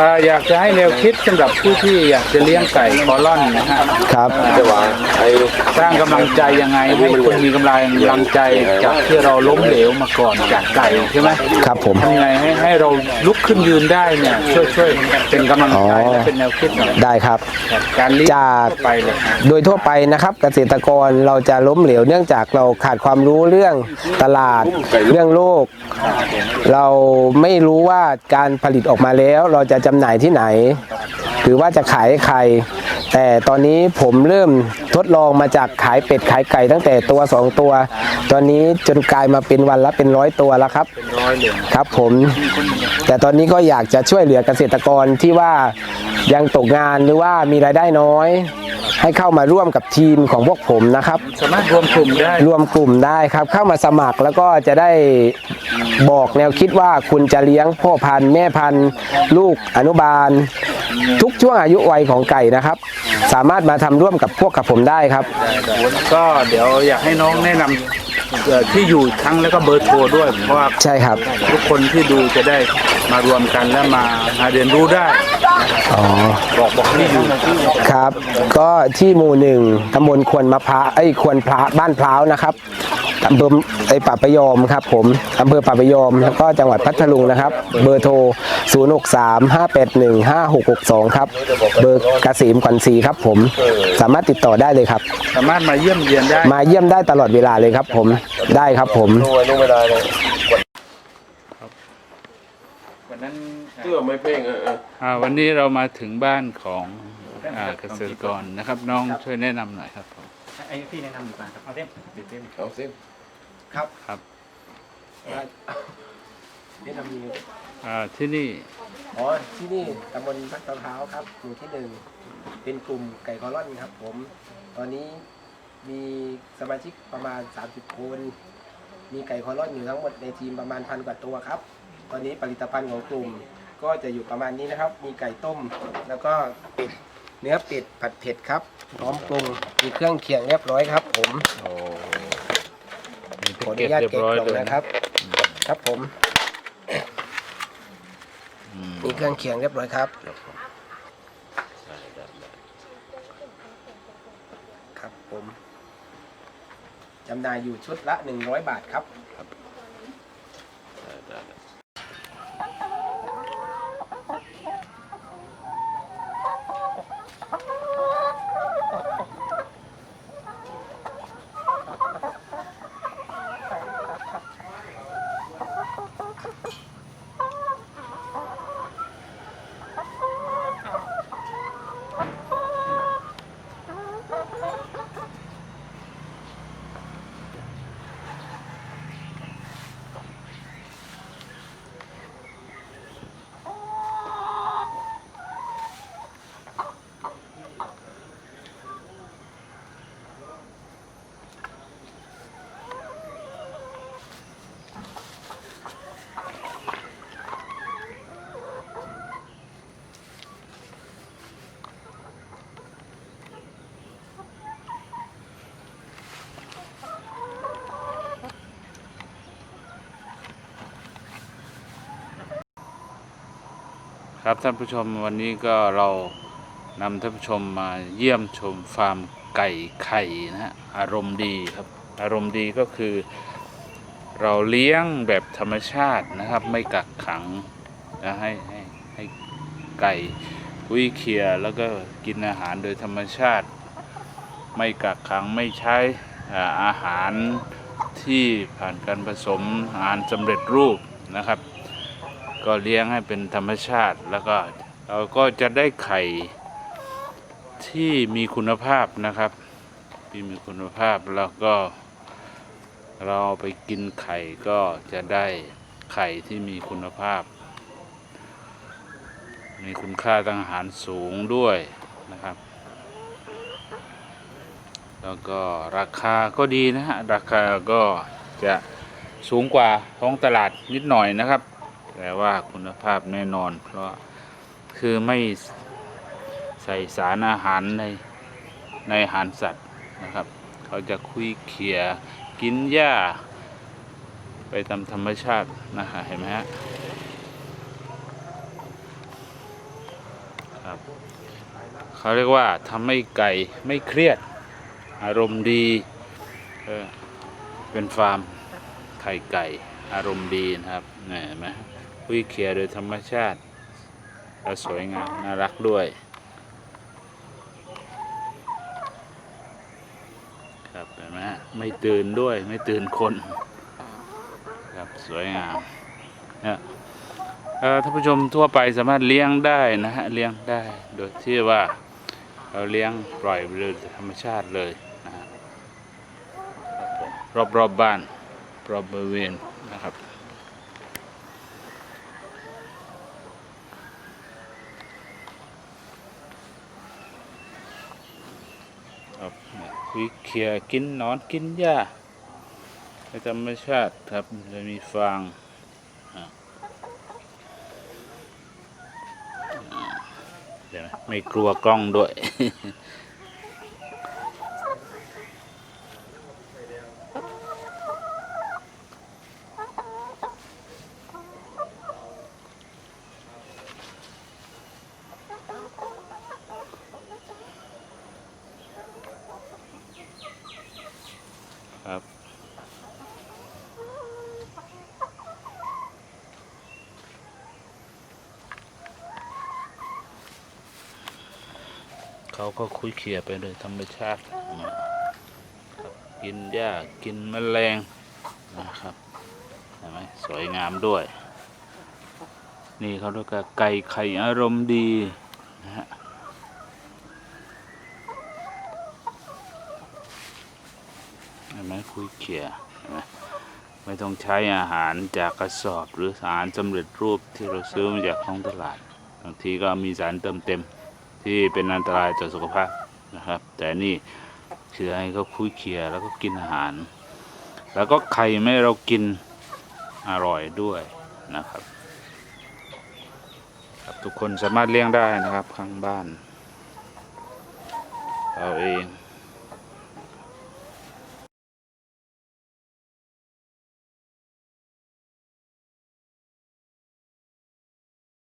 อ่าอยากจะให้แนวคิดสำหรับผู้ที่อยากจะเลี้ยงไก่คอล่อนนะฮะครับ จะว่าไอ้สร้างกำลังใจยังไงให้คนมีกำลังกำลังใจจากที่เราล้มเหลวมาก่อนจากไก่ใช่ไหมครับผม ทำยังไงให้ให้เราลุกขึ้นยืนได้เนี่ยช่วยช่วยเป็นกำลังใจและเป็นแนวคิดหน่อยได้ครับ ครับการเลี้ยงจากทั่วไปเลยครับโดยทั่วไปนะครับเกษตรกรเราจะล้มเหลวเนื่องจากเราขาดความรู้เรื่องตลาดเรื่องโลก เราไม่รู้ว่าการผลิตออกมาแล้ว เราจะจำหน่ายที่ไหน หรือว่าจะขายใคร แต่ตอนนี้ผมเริ่มทดลองมาจากขายเป็ดขายไก่ตั้งแต่ตัวสองตัว ตอนนี้จนกลายมาเป็นวันละเป็นร้อยตัวแล้วครับร้อยเหรียครับผม แต่ตอนนี้ก็อยากจะช่วยเหลือเกษตรกรที่ว่ายังตกงานหรือว่ามีรายได้น้อย ให้เข้ามาร่วมกับทีมของพวกผมนะครับ สามารถรวมกลุ่มได้รวมกลุ่มได้ครับ เข้ามาสมัครแล้วก็จะได้บอกแนวคิดว่าคุณจะเลี้ยงพ่อพันธุ์แม่พันธุ์ลูกอนุบาล ทุกช่วงอายุวัยของไก่นะครับ สามารถมาทำร่วมกับพวกกับผมได้ครับ ก็เดี๋ยวอยากให้น้องแนะนำ เอ่อที่อยู่อีกครั้งแล้วก็เบอร์โทรด้วยเพราะว่าใช่ครับ ทุกคนที่ดูจะได้มารวมกันและมามาเรียนรู้ได้ อ๋อ บอกบอกที่อยู่ครับ ก็ที่หมู่หนึ่งตำบลควนมะพร้าวไอ้ยควนพระบ้านพร้าวนะครับ อำเภอไอ้ป่าประยอมครับผมอำเภอป่าประยอมแล้วก็จังหวัดพัทลุงนะครับ เบอร์โทร 0 6 3 5 8 1 5 6 6 2 ครับ เบอร์กสิมขวัญศรีครับผม สามารถติดต่อได้เลยครับ สามารถมาเยี่ยมเยียนได้มาเยี่ยมได้ตลอดเวลาเลยครับผมได้ครับผมนู่นนู่นไม่ได้เลยวันนั้นเสื้อไม่เพ่งเออเอออ่าวันนี้เรามาถึงบ้านของอ่าเกษตรกรนะครับ น้องช่วยแนะนำหน่อยครับผม ไอ้พี่แนะนำดีกว่าครับเอาเส้นติดเส้นเอาสิ ครับครับนี่ทำมีอ่าที่นี่อ๋อที่นี่ตำบลพักตะเท้าครับหมู่ที่หนึ่งเป็นกลุ่มไก่คอร่อนครับ ผม ตอนนี้มีสมาชิกประมาณ 30 คน มีไก่คอร่อนอยู่ทั้งหมดในทีมประมาณพันกว่าตัวครับ ตอนนี้ผลิตภัณฑ์ของกลุ่มก็จะอยู่ประมาณนี้นะครับ มีไก่ต้ม แล้วก็เป็ดเนื้อเป็ดผัดเผ็ดครับ พร้อมปรุงมีเครื่องเคียงเรียบร้อยครับ ผม โอ้ ขออนุญาตเรียบเก็บร้อยกล่องเลยนะครับ ครับผมอืมมีเครื่องเคียงเรียบร้อยครับ ครับผมจำหน่ายอยู่ชุดละ 100 บาทครับ ครับับท่านผู้ชมวันนี้ก็เรานำท่านผู้ชมมาเยี่ยมชมฟาร์มไก่ไข่นะฮะอารมณ์ดีครับ อารมณ์ดีก็คือ เราเลี้ยงแบบธรรมชาตินะครับ ไม่กักขังนะให้ให้ให้ไก่วิ่เคียแล้วก็กินอาหารโดยธรรมชาติ ไม่กักขังไม่ใช้อาหารที่ผ่านการผสมอาหารสำเร็จรูปนะครับ ก็เลี้ยงให้เป็นธรรมชาติแล้วก็เราก็จะได้ไข่ที่มีคุณภาพนะครับที่มีคุณภาพแล้วก็เราเอาไปกินไข่ก็จะได้ไข่ที่มีคุณภาพ มีคุณค่าทางอาหารสูงด้วยนะครับ แล้วก็ราคาก็ดีนะฮะราคาก็จะสูงกว่าท้องตลาดนิดหน่อยนะครับ แต่ว่าคุณภาพแน่นอน เพราะคือไม่ใส่สารอาหารในในอาหารสัตว์นะครับ เขาจะคุยเขียกินหญ้า ไปตามธรรมชาตินะฮะเห็นไหมฮะครับเขาเรียกว่าทำให้ไก่ไม่เครียด อารมณ์ดีเป็นฟาร์มไข่ไก่อารมณ์ดีนะครับเห็นไหม คุยเคียร์โดยธรรมชาติแล้วสวยงามน่ารักด้วยครับเห็นไหมฮะไม่ตื่นด้วยไม่ตื่นคนครับสวยงามเนี่ยเอ่อท่านผู้ชมทั่วไปสามารถเลี้ยงได้นะฮะเลี้ยงได้โดยที่ว่าเราเลี้ยงปล่อยไปเลยธรรมชาติเลยนะฮะรอบรอบๆบ้านรอบบริเวณนะครับ ครับวิเคียร์กินนอนกินหญ้าในธรรมชาติครับจะมีฟางเดี๋ยวนะไม่กลัวกล้องด้วย เขาก็คุยเขี่ยไปเลยธรรมชาติ กินหญ้ากินแมลงนะครับเห็นไหมสวยงามด้วย นี่เขาเรียกว่าไก่ไข่อารมณ์ดีนะฮะเห็นไหมคุยเขี่ยไม่ต้องใช้อาหารจากกระสอบหรืออาหารสำเร็จรูปที่เราซื้อมาจากท้องตลาดบางทีก็มีสารเติมเต็ม ที่เป็นอันตรายต่อสุขภาพนะครับ แต่นี่คือให้เขาคุยเคียแล้วก็กินอาหาร แล้วก็ไข่ไม่เรากินอร่อยด้วยนะครับครับ ทุกคนสามารถเลี้ยงได้นะครับข้างบ้าน เราเอง